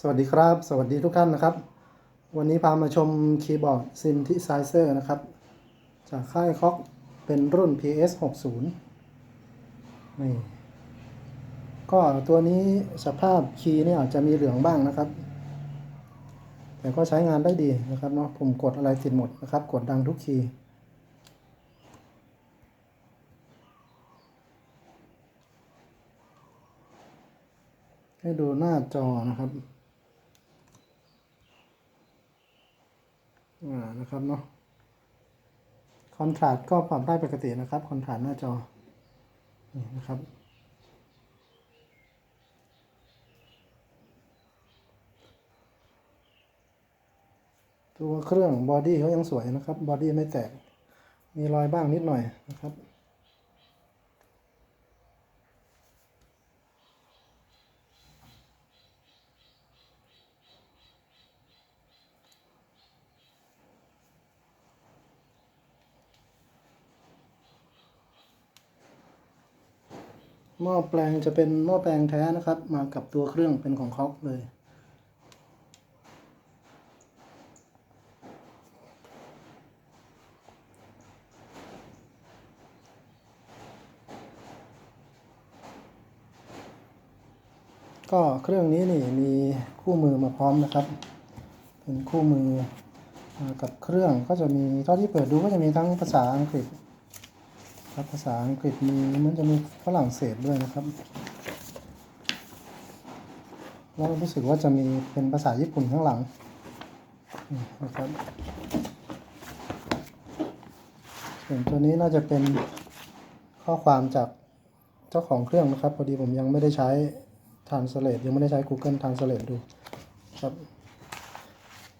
สวัสดีครับ สวัสดีทุกท่านนะครับ วันนี้พามาชมคีย์บอร์ด Synthesizer นะครับ จากค่ายคอกเป็นรุ่น PS 60นี่ก็ตัวนี้สภาพคีย์เนี่ยอาจจะมีเหลืองบ้างนะครับ แต่ก็ใช้งานได้ดีนะครับเนาะผมกดอะไรติดหมดนะครับ กดดังทุกคีย์ให้ดูหน้าจอนะครับ อ่านะครับเนาะคอนทราสก็ปรับได้ปกตินะครับคอนทราสหน้าจอนี่นะครับตัวเครื่องบอดี้เขายังสวยนะครับบอดี้ไม่แตก มีรอยบ้างนิดหน่อยนะครับ หม้อแปลงจะเป็นหม้อแปลงแท้นะครับ มากับตัวเครื่องเป็นของเขาเลยก็เครื่องนี้นี่มีคู่มือมาพร้อมนะครับ เป็นคู่มือกับเครื่องก็จะมีเท่าที่เปิดดูก็จะมีทั้งภาษาอังกฤษ ครับภาษาอังกฤษมีมันจะมีฝรั่งเศสด้วยนะครับแล้วรู้สึกว่าจะมีเป็นภาษาญี่ปุ่นข้างหลังนะครับส่วนตัวนี้น่าจะเป็นข้อความจากเจ้าของเครื่องนะครับ พอดีผมยังไม่ได้ใช้ Translate ยังไม่ได้ใช้ Google Translate ดูครับ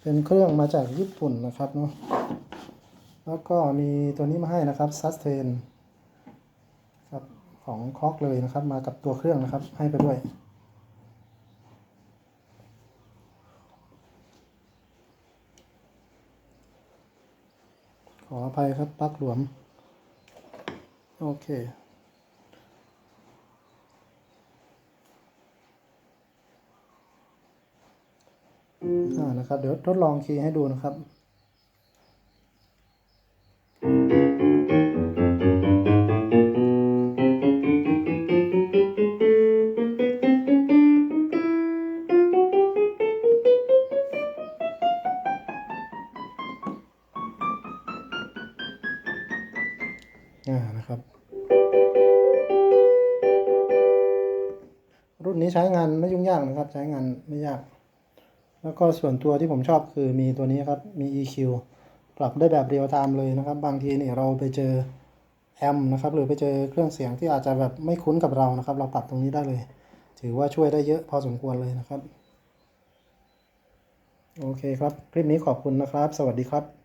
เป็นเครื่องมาจากญี่ปุ่นนะครับเนาะแล้วก็มีตัวนี้มาให้นะครับ Sustain ของคอกเลยนะครับ มากับตัวเครื่องนะครับ ให้ไปด้วย ขออภัยครับปลั๊กหลวม โอเคอ่านะครับเดี๋ยวทดลองคีย์ให้ดูนะครับ นะครับ รุ่นนี้ใช้งานไม่ยุ่งยากนะครับ ใช้งานไม่ยาก แล้วก็ส่วนตัวที่ผมชอบคือมีตัวนี้ครับ มี EQ ปรับได้แบบเรียลไทม์เลยนะครับ บางทีเนี่ยเราไปเจอแอมนะครับ หรือไปเจอเครื่องเสียงที่อาจจะแบบไม่คุ้นกับเรานะครับ เราปรับตรงนี้ได้เลย ถือว่าช่วยได้เยอะพอสมควรเลยนะครับ โอเคครับ คลิปนี้ขอบคุณนะครับ สวัสดีครับ